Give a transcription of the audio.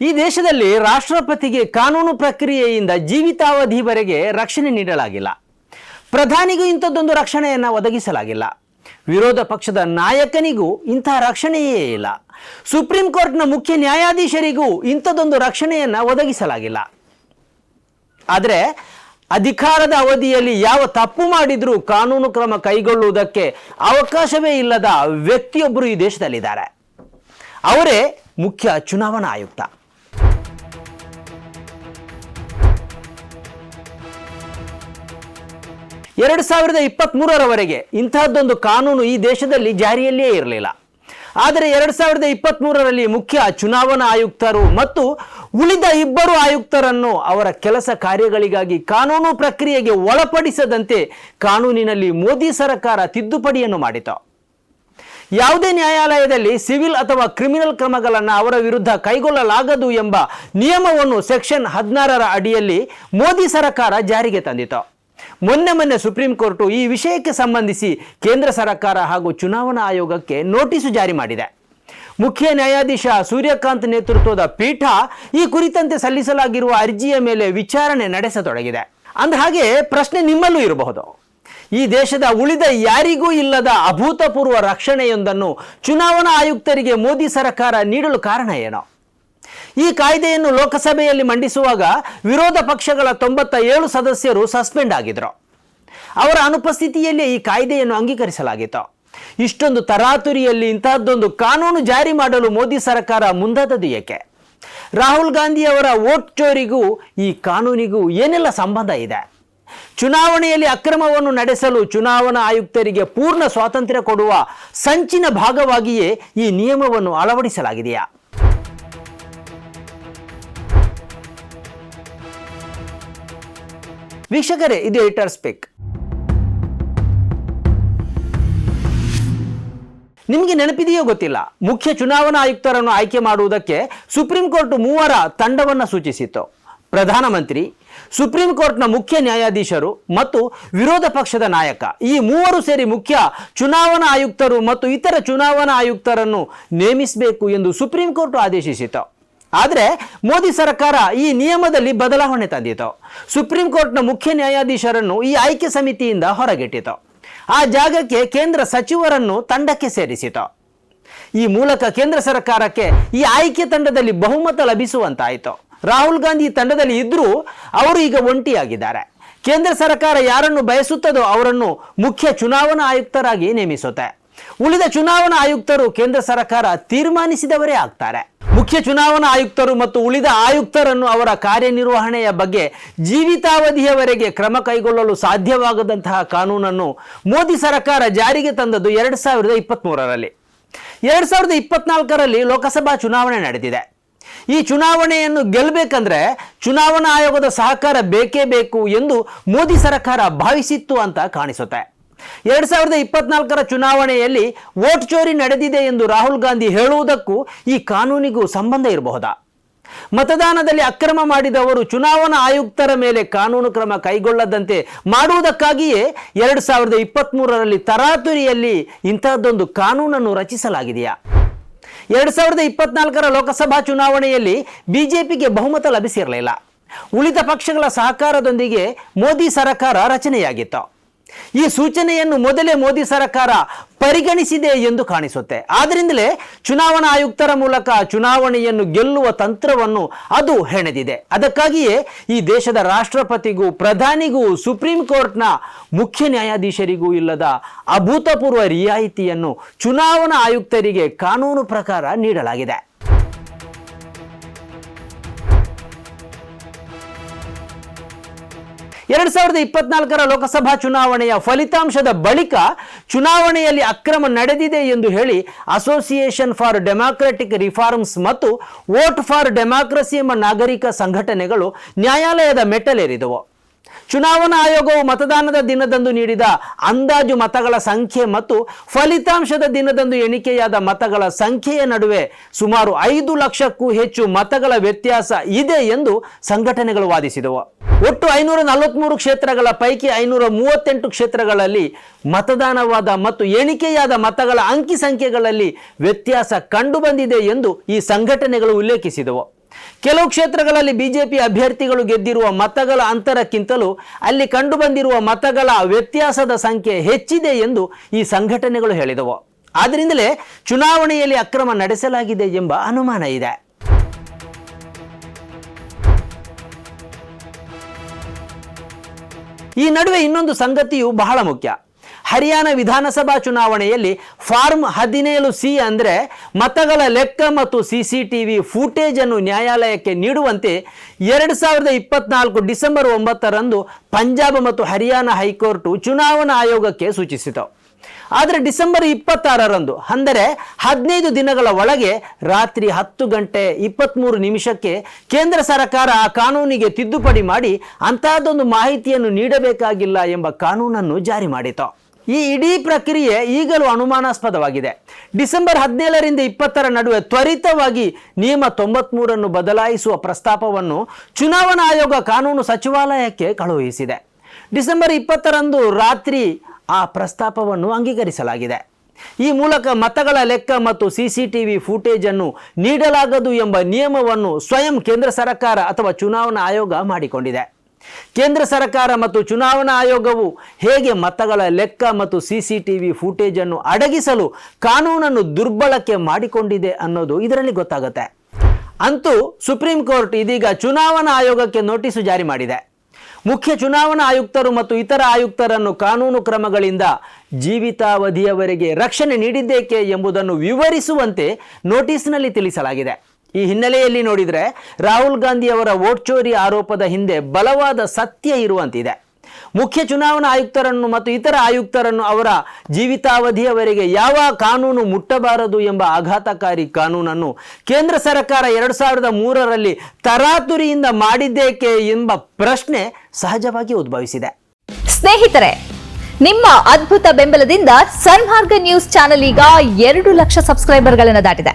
ಈ ದೇಶದಲ್ಲಿ ರಾಷ್ಟ್ರಪತಿಗೆ ಕಾನೂನು ಪ್ರಕ್ರಿಯೆಯಿಂದ ಜೀವಿತಾವಧಿವರೆಗೆ ರಕ್ಷಣೆ ನೀಡಲಾಗಿಲ್ಲ. ಪ್ರಧಾನಿಗೂ ಇಂಥದ್ದೊಂದು ರಕ್ಷಣೆಯನ್ನು ಒದಗಿಸಲಾಗಿಲ್ಲ. ವಿರೋಧ ಪಕ್ಷದ ನಾಯಕನಿಗೂ ಇಂತಹ ರಕ್ಷಣೆಯೇ ಇಲ್ಲ. ಸುಪ್ರೀಂ ಕೋರ್ಟ್ನ ಮುಖ್ಯ ನ್ಯಾಯಾಧೀಶರಿಗೂ ಇಂಥದ್ದೊಂದು ರಕ್ಷಣೆಯನ್ನು ಒದಗಿಸಲಾಗಿಲ್ಲ. ಆದರೆ ಅಧಿಕಾರದ ಅವಧಿಯಲ್ಲಿ ಯಾವ ತಪ್ಪು ಮಾಡಿದರೂ ಕಾನೂನು ಕ್ರಮ ಕೈಗೊಳ್ಳುವುದಕ್ಕೆ ಅವಕಾಶವೇ ಇಲ್ಲದ ವ್ಯಕ್ತಿಯೊಬ್ಬರು ಈ ದೇಶದಲ್ಲಿದ್ದಾರೆ. ಅವರೇ ಮುಖ್ಯ ಚುನಾವಣಾ ಆಯುಕ್ತ. ಎರಡು ಸಾವಿರದ ಇಪ್ಪತ್ತ್ಮೂರರವರೆಗೆ ಇಂತಹದ್ದೊಂದು ಕಾನೂನು ಈ ದೇಶದಲ್ಲಿ ಜಾರಿಯಲ್ಲಿಯೇ ಇರಲಿಲ್ಲ. ಆದರೆ ಎರಡು ಸಾವಿರದ ಇಪ್ಪತ್ತ್ಮೂರರಲ್ಲಿ ಮುಖ್ಯ ಚುನಾವಣಾ ಆಯುಕ್ತರು ಮತ್ತು ಉಳಿದ ಇಬ್ಬರು ಆಯುಕ್ತರನ್ನು ಅವರ ಕೆಲಸ ಕಾರ್ಯಗಳಿಗಾಗಿ ಕಾನೂನು ಪ್ರಕ್ರಿಯೆಗೆ ಒಳಪಡಿಸದಂತೆ ಕಾನೂನಿನಲ್ಲಿ ಮೋದಿ ಸರ್ಕಾರ ತಿದ್ದುಪಡಿಯನ್ನು ಮಾಡಿತು. ಯಾವುದೇ ನ್ಯಾಯಾಲಯದಲ್ಲಿ ಸಿವಿಲ್ ಅಥವಾ ಕ್ರಿಮಿನಲ್ ಕ್ರಮಗಳನ್ನು ಅವರ ವಿರುದ್ಧ ಕೈಗೊಳ್ಳಲಾಗದು ಎಂಬ ನಿಯಮವನ್ನು ಸೆಕ್ಷನ್ ಹದಿನಾರರ ಅಡಿಯಲ್ಲಿ ಮೋದಿ ಸರ್ಕಾರ ಜಾರಿಗೆ ತಂದಿತು. ಮೊನ್ನೆ ಮೊನ್ನೆ ಸುಪ್ರೀಂ ಕೋರ್ಟು ಈ ವಿಷಯಕ್ಕೆ ಸಂಬಂಧಿಸಿ ಕೇಂದ್ರ ಸರ್ಕಾರ ಹಾಗೂ ಚುನಾವಣಾ ಆಯೋಗಕ್ಕೆ ನೋಟಿಸು ಜಾರಿ ಮಾಡಿದೆ. ಮುಖ್ಯ ನ್ಯಾಯಾಧೀಶ ಸೂರ್ಯಕಾಂತ್ ನೇತೃತ್ವದ ಪೀಠ ಈ ಕುರಿತಂತೆ ಸಲ್ಲಿಸಲಾಗಿರುವ ಅರ್ಜಿಯ ಮೇಲೆ ವಿಚಾರಣೆ ನಡೆಸತೊಡಗಿದೆ. ಅಂದ ಹಾಗೆ ಪ್ರಶ್ನೆ ನಿಮ್ಮಲ್ಲೂ ಇರಬಹುದು. ಈ ದೇಶದ ಉಳಿದ ಯಾರಿಗೂ ಇಲ್ಲದ ಅಭೂತಪೂರ್ವ ರಕ್ಷಣೆಯೊಂದನ್ನು ಚುನಾವಣಾ ಆಯುಕ್ತರಿಗೆ ಮೋದಿ ಸರ್ಕಾರ ನೀಡಲು ಕಾರಣ ಏನೋ? ಈ ಕಾಯ್ದೆಯನ್ನು ಲೋಕಸಭೆಯಲ್ಲಿ ಮಂಡಿಸುವಾಗ ವಿರೋಧ ಪಕ್ಷಗಳ ತೊಂಬತ್ತ ಏಳು ಸದಸ್ಯರು ಸಸ್ಪೆಂಡ್ ಆಗಿದ್ರು. ಅವರ ಅನುಪಸ್ಥಿತಿಯಲ್ಲಿ ಈ ಕಾಯ್ದೆಯನ್ನು ಅಂಗೀಕರಿಸಲಾಗಿತ್ತು. ಇಷ್ಟೊಂದು ತರಾತುರಿಯಲ್ಲಿ ಇಂತಹದ್ದೊಂದು ಕಾನೂನು ಜಾರಿ ಮಾಡಲು ಮೋದಿ ಸರ್ಕಾರ ಮುಂದಾದದ್ದು ಏಕೆ? ರಾಹುಲ್ ಗಾಂಧಿ ಅವರ ವೋಟ್ ಚೋರಿಗೂ ಈ ಕಾನೂನಿಗೂ ಏನೆಲ್ಲ ಸಂಬಂಧ ಇದೆ? ಚುನಾವಣೆಯಲ್ಲಿ ಅಕ್ರಮವನ್ನು ನಡೆಸಲು ಚುನಾವಣಾ ಆಯುಕ್ತರಿಗೆ ಪೂರ್ಣ ಸ್ವಾತಂತ್ರ್ಯ ಕೊಡುವ ಸಂಚಿನ ಭಾಗವಾಗಿಯೇ ಈ ನಿಯಮವನ್ನು ಅಳವಡಿಸಲಾಗಿದೆಯಾ? ವೀಕ್ಷಕರೇ, ಇದು ಎಡಿಟರ್ ಸ್ಪೀಕ್ ನಿಮಗೆ ನೆನಪಿದೆಯೋ ಗೊತ್ತಿಲ್ಲ, ಮುಖ್ಯ ಚುನಾವಣಾ ಆಯುಕ್ತರನ್ನು ಆಯ್ಕೆ ಮಾಡುವುದಕ್ಕೆ ಸುಪ್ರೀಂ ಕೋರ್ಟ್ ಮೂವರ ತಂಡವನ್ನು ಸೂಚಿಸಿತ್ತು. ಪ್ರಧಾನಮಂತ್ರಿ ಸುಪ್ರೀಂ ಕೋರ್ಟ್ನ ಮುಖ್ಯ ನ್ಯಾಯಾಧೀಶರು ಮತ್ತು ವಿರೋಧ ಪಕ್ಷದ ನಾಯಕ, ಈ ಮೂವರು ಸೇರಿ ಮುಖ್ಯ ಚುನಾವಣಾ ಆಯುಕ್ತರು ಮತ್ತು ಇತರ ಚುನಾವಣಾ ಆಯುಕ್ತರನ್ನು ನೇಮಿಸಬೇಕು ಎಂದು ಸುಪ್ರೀಂ ಕೋರ್ಟ್ ಆದೇಶಿಸಿತು. ಆದರೆ ಮೋದಿ ಸರ್ಕಾರ ಈ ನಿಯಮದಲ್ಲಿ ಬದಲಾವಣೆ ತಂದಿತು ಸುಪ್ರೀಂ ಕೋರ್ಟ್ನ ಮುಖ್ಯ ನ್ಯಾಯಾಧೀಶರನ್ನು ಈ ಆಯ್ಕೆ ಸಮಿತಿಯಿಂದ ಹೊರಗಿಟ್ಟಿತು ಆ ಜಾಗಕ್ಕೆ ಕೇಂದ್ರ ಸಚಿವರನ್ನು ತಂಡಕ್ಕೆ ಸೇರಿಸಿತು ಈ ಮೂಲಕ ಕೇಂದ್ರ ಸರ್ಕಾರಕ್ಕೆ ಈ ಆಯ್ಕೆ ತಂಡದಲ್ಲಿ ಬಹುಮತ ಲಭಿಸುವಂತಾಯಿತು. ರಾಹುಲ್ ಗಾಂಧಿ ತಂಡದಲ್ಲಿ ಇದ್ರೂ ಅವರು ಈಗ ಒಂಟಿಯಾಗಿದ್ದಾರೆ. ಕೇಂದ್ರ ಸರ್ಕಾರ ಯಾರನ್ನು ಬಯಸುತ್ತದೋ ಅವರನ್ನು ಮುಖ್ಯ ಚುನಾವಣಾ ಆಯುಕ್ತರಾಗಿ ನೇಮಿಸುತ್ತೆ. ಉಳಿದ ಚುನಾವಣಾ ಆಯುಕ್ತರು ಕೇಂದ್ರ ಸರ್ಕಾರ ತೀರ್ಮಾನಿಸಿದವರೇ ಆಗ್ತಾರೆ. ಮುಖ್ಯ ಚುನಾವಣಾ ಆಯುಕ್ತರು ಮತ್ತು ಉಳಿದ ಆಯುಕ್ತರನ್ನು ಅವರ ಕಾರ್ಯನಿರ್ವಹಣೆಯ ಬಗ್ಗೆ ಜೀವಿತಾವಧಿಯವರೆಗೆ ಕ್ರಮ ಕೈಗೊಳ್ಳಲು ಸಾಧ್ಯವಾಗದಂತಹ ಕಾನೂನನ್ನು ಮೋದಿ ಸರ್ಕಾರ ಜಾರಿಗೆ ತಂದದ್ದು ಎರಡು ಸಾವಿರದ ಇಪ್ಪತ್ತ್ಮೂರರಲ್ಲಿ ಎರಡು ಸಾವಿರದ ಇಪ್ಪತ್ನಾಲ್ಕರಲ್ಲಿ ಲೋಕಸಭಾ ಚುನಾವಣೆ ನಡೆದಿದೆ. ಈ ಚುನಾವಣೆಯನ್ನು ಗೆಲ್ಲಬೇಕಂದ್ರೆ ಚುನಾವಣಾ ಆಯೋಗದ ಸಹಕಾರ ಬೇಕೇ ಬೇಕು ಎಂದು ಮೋದಿ ಸರ್ಕಾರ ಭಾವಿಸಿತ್ತು ಅಂತ ಕಾಣಿಸುತ್ತೆ. ಎರಡು ಸಾವಿರದ ಇಪ್ಪತ್ನಾಲ್ಕರ ಚುನಾವಣೆಯಲ್ಲಿ ವೋಟ್ ಚೋರಿ ನಡೆದಿದೆ ಎಂದು ರಾಹುಲ್ ಗಾಂಧಿ ಹೇಳುವುದಕ್ಕೂ ಈ ಕಾನೂನಿಗೂ ಸಂಬಂಧ ಇರಬಹುದಾ? ಮತದಾನದಲ್ಲಿ ಅಕ್ರಮ ಮಾಡಿದವರು ಚುನಾವಣಾ ಆಯುಕ್ತರ ಮೇಲೆ ಕಾನೂನು ಕ್ರಮ ಕೈಗೊಳ್ಳದಂತೆ ಮಾಡುವುದಕ್ಕಾಗಿಯೇ ಎರಡು ಸಾವಿರದ ಇಪ್ಪತ್ತ್ಮೂರರಲ್ಲಿ ತರಾತುರಿಯಲ್ಲಿ ಇಂತಹದ್ದೊಂದು ಕಾನೂನನ್ನು ರಚಿಸಲಾಗಿದೆಯಾ? ಎರಡು ಸಾವಿರದ ಇಪ್ಪತ್ನಾಲ್ಕರ ಲೋಕಸಭಾ ಚುನಾವಣೆಯಲ್ಲಿ ಬಿಜೆಪಿಗೆ ಬಹುಮತ ಲಭಿಸಿರಲಿಲ್ಲ. ಉಳಿದ ಪಕ್ಷಗಳ ಸಹಕಾರದೊಂದಿಗೆ ಮೋದಿ ಸರ್ಕಾರ ರಚನೆಯಾಗಿತ್ತು. ಈ ಸೂಚನೆಯನ್ನು ಮೊದಲೇ ಮೋದಿ ಸರ್ಕಾರ ಪರಿಗಣಿಸಿದೆ ಎಂದು ಕಾಣಿಸುತ್ತೆ. ಆದ್ದರಿಂದಲೇ ಚುನಾವಣಾ ಆಯುಕ್ತರ ಮೂಲಕ ಚುನಾವಣೆಯನ್ನು ಗೆಲ್ಲುವ ತಂತ್ರವನ್ನು ಅದು ಹೆಣೆದಿದೆ. ಅದಕ್ಕಾಗಿಯೇ ಈ ದೇಶದ ರಾಷ್ಟ್ರಪತಿಗೂ, ಪ್ರಧಾನಿಗೂ, ಸುಪ್ರೀಂ ಕೋರ್ಟ್ನ ಮುಖ್ಯ ನ್ಯಾಯಾಧೀಶರಿಗೂ ಇಲ್ಲದ ಅಭೂತಪೂರ್ವ ರಿಯಾಯಿತಿಯನ್ನು ಚುನಾವಣಾ ಆಯುಕ್ತರಿಗೆ ಕಾನೂನು ಪ್ರಕಾರ ನೀಡಲಾಗಿದೆ. ಎರಡು ಸಾವಿರದ ಇಪ್ಪತ್ನಾಲ್ಕರ ಲೋಕಸಭಾ ಚುನಾವಣೆಯ ಫಲಿತಾಂಶದ ಬಳಿಕ ಚುನಾವಣೆಯಲ್ಲಿ ಅಕ್ರಮ ನಡೆದಿದೆ ಎಂದು ಹೇಳಿ ಅಸೋಸಿಯೇಷನ್ ಫಾರ್ ಡೆಮಾಕ್ರೆಟಿಕ್ ರಿಫಾರ್ಮ್ಸ್ ಮತ್ತು ವೋಟ್ ಫಾರ್ ಡೆಮಾಕ್ರಸಿ ಎಂಬ ನಾಗರಿಕ ಸಂಘಟನೆಗಳು ನ್ಯಾಯಾಲಯದ ಮೆಟ್ಟಲೇರಿದವು. ಚುನಾವಣಾ ಆಯೋಗವು ಮತದಾನದ ದಿನದಂದು ನೀಡಿದ ಅಂದಾಜು ಮತಗಳ ಸಂಖ್ಯೆ ಮತ್ತು ಫಲಿತಾಂಶದ ದಿನದಂದು ಎಣಿಕೆಯಾದ ಮತಗಳ ಸಂಖ್ಯೆಯ ನಡುವೆ ಸುಮಾರು ಐದು ಲಕ್ಷಕ್ಕೂ ಹೆಚ್ಚು ಮತಗಳ ವ್ಯತ್ಯಾಸ ಇದೆ ಎಂದು ಸಂಘಟನೆಗಳು ವಾದಿಸಿದವು. ಒಟ್ಟು ಐನೂರ ನಲವತ್ಮೂರು ಕ್ಷೇತ್ರಗಳ ಪೈಕಿ ಐನೂರ ಮೂವತ್ತೆಂಟು ಕ್ಷೇತ್ರಗಳಲ್ಲಿ ಮತದಾನವಾದ ಮತ್ತು ಎಣಿಕೆಯಾದ ಮತಗಳ ಅಂಕಿ ಸಂಖ್ಯೆಗಳಲ್ಲಿ ವ್ಯತ್ಯಾಸ ಕಂಡುಬಂದಿದೆ ಎಂದು ಈ ಸಂಘಟನೆಗಳು ಉಲ್ಲೇಖಿಸಿದವು. ಕೆಲವು ಕ್ಷೇತ್ರಗಳಲ್ಲಿ ಬಿಜೆಪಿ ಅಭ್ಯರ್ಥಿಗಳು ಗೆದ್ದಿರುವ ಮತಗಳ ಅಂತರಕ್ಕಿಂತಲೂ ಅಲ್ಲಿ ಕಂಡುಬಂದಿರುವ ಮತಗಳ ವ್ಯತ್ಯಾಸದ ಸಂಖ್ಯೆ ಹೆಚ್ಚಿದೆ ಎಂದು ಈ ಸಂಘಟನೆಗಳು ಹೇಳಿದವು. ಆದ್ದರಿಂದಲೇ ಚುನಾವಣೆಯಲ್ಲಿ ಅಕ್ರಮ ನಡೆಸಲಾಗಿದೆ ಎಂಬ ಅನುಮಾನ ಇದೆ. ಈ ನಡುವೆ ಇನ್ನೊಂದು ಸಂಗತಿಯು ಬಹಳ ಮುಖ್ಯ. ಹರಿಯಾಣ ವಿಧಾನಸಭಾ ಚುನಾವಣೆಯಲ್ಲಿ ಫಾರ್ಮ್ ಹದಿನೇಳು ಸಿ ಅಂದರೆ ಮತಗಳ ಲೆಕ್ಕ ಮತ್ತು ಸಿ ಸಿ ಟಿ ವಿ ಫೂಟೇಜನ್ನು ನ್ಯಾಯಾಲಯಕ್ಕೆ ನೀಡುವಂತೆ ಎರಡು ಸಾವಿರದ ಇಪ್ಪತ್ನಾಲ್ಕು ಡಿಸೆಂಬರ್ ಒಂಬತ್ತರಂದು ಪಂಜಾಬ್ ಮತ್ತು ಹರಿಯಾಣ ಹೈಕೋರ್ಟು ಚುನಾವಣಾ ಆಯೋಗಕ್ಕೆ ಸೂಚಿಸಿತು. ಆದರೆ ಡಿಸೆಂಬರ್ ಇಪ್ಪತ್ತಾರರಂದು ಅಂದರೆ ಹದಿನೈದು ದಿನಗಳ ಒಳಗೆ ರಾತ್ರಿ ಹತ್ತು ಗಂಟೆ ಇಪ್ಪತ್ತ್ಮೂರು ನಿಮಿಷಕ್ಕೆ ಕೇಂದ್ರ ಸರ್ಕಾರ ಆ ಕಾನೂನಿಗೆ ತಿದ್ದುಪಡಿ ಮಾಡಿ ಅಂತಹದ್ದೊಂದು ಮಾಹಿತಿಯನ್ನು ನೀಡಬೇಕಾಗಿಲ್ಲ ಎಂಬ ಕಾನೂನನ್ನು ಜಾರಿ ಮಾಡಿತು. ಈ ಇಡೀ ಪ್ರಕ್ರಿಯೆ ಈಗಲೂ ಅನುಮಾನಾಸ್ಪದವಾಗಿದೆ. ಡಿಸೆಂಬರ್ ಹದಿನೇಳರಿಂದ ಇಪ್ಪತ್ತರ ನಡುವೆ ತ್ವರಿತವಾಗಿ ನಿಯಮ ತೊಂಬತ್ಮೂರನ್ನು ಬದಲಾಯಿಸುವ ಪ್ರಸ್ತಾಪವನ್ನು ಚುನಾವಣಾ ಆಯೋಗ ಕಾನೂನು ಸಚಿವಾಲಯಕ್ಕೆ ಕಳುಹಿಸಿದೆ. ಡಿಸೆಂಬರ್ ಇಪ್ಪತ್ತರಂದು ರಾತ್ರಿ ಆ ಪ್ರಸ್ತಾಪವನ್ನು ಅಂಗೀಕರಿಸಲಾಗಿದೆ. ಈ ಮೂಲಕ ಮತಗಳ ಲೆಕ್ಕ ಮತ್ತು ಸಿಸಿಟಿವಿ ಫುಟೇಜ್ ಅನ್ನು ನೀಡಲಾಗದು ಎಂಬ ನಿಯಮವನ್ನು ಸ್ವಯಂ ಕೇಂದ್ರ ಸರ್ಕಾರ ಅಥವಾ ಚುನಾವಣಾ ಆಯೋಗ ಮಾಡಿಕೊಂಡಿದೆ. ಕೇಂದ್ರ ಸರ್ಕಾರ ಮತ್ತು ಚುನಾವಣಾ ಆಯೋಗವು ಹೇಗೆ ಮತಗಳ ಲೆಕ್ಕ ಮತ್ತು ಸಿಸಿಟಿವಿ ಫೂಟೇಜ್ ಅನ್ನು ಅಡಗಿಸಲು ಕಾನೂನನ್ನು ದುರ್ಬಳಕೆ ಮಾಡಿಕೊಂಡಿದೆ ಅನ್ನೋದು ಇದರಲ್ಲಿ ಗೊತ್ತಾಗುತ್ತೆ. ಅಂತೂ ಸುಪ್ರೀಂ ಕೋರ್ಟ್ ಇದೀಗ ಚುನಾವಣಾ ಆಯೋಗಕ್ಕೆ ನೋಟಿಸು ಜಾರಿ ಮಾಡಿದೆ. ಮುಖ್ಯ ಚುನಾವಣಾ ಆಯುಕ್ತರು ಮತ್ತು ಇತರ ಆಯುಕ್ತರನ್ನು ಕಾನೂನು ಕ್ರಮಗಳಿಂದ ಜೀವಿತಾವಧಿಯವರೆಗೆ ರಕ್ಷಣೆ ನೀಡಿದ್ದೇಕೆ ಎಂಬುದನ್ನು ವಿವರಿಸುವಂತೆ ನೋಟಿಸ್ನಲ್ಲಿ ತಿಳಿಸಲಾಗಿದೆ. ಈ ಹಿನ್ನೆಲೆಯಲ್ಲಿ ನೋಡಿದರೆ ರಾಹುಲ್ ಗಾಂಧಿ ಅವರ ವೋಟ್ ಚೋರಿ ಆರೋಪದ ಹಿಂದೆ ಬಲವಾದ ಸತ್ಯ ಇರುವಂತಿದೆ. ಮುಖ್ಯ ಚುನಾವಣಾ ಆಯುಕ್ತರನ್ನು ಮತ್ತು ಇತರ ಆಯುಕ್ತರನ್ನು ಅವರ ಜೀವಿತಾವಧಿಯವರೆಗೆ ಯಾವ ಕಾನೂನು ಮುಟ್ಟಬಾರದು ಎಂಬ ಆಘಾತಕಾರಿ ಕಾನೂನನ್ನು ಕೇಂದ್ರ ಸರ್ಕಾರ ಎರಡು ಸಾವಿರದ ಮೂರರಲ್ಲಿ ತರಾತುರಿಯಿಂದ ಮಾಡಿದ್ದೇಕೆ ಎಂಬ ಪ್ರಶ್ನೆ ಸಹಜವಾಗಿ ಉದ್ಭವಿಸಿದೆ. ಸ್ನೇಹಿತರೆ, ನಿಮ್ಮ ಅದ್ಭುತ ಬೆಂಬಲದಿಂದ ಸನ್ಮಾರ್ಗ ನ್ಯೂಸ್ ಚಾನೆಲ್ ಈಗ ಎರಡು ಲಕ್ಷ ಸಬ್ಸ್ಕ್ರೈಬರ್ಗಳನ್ನು ದಾಟಿದೆ.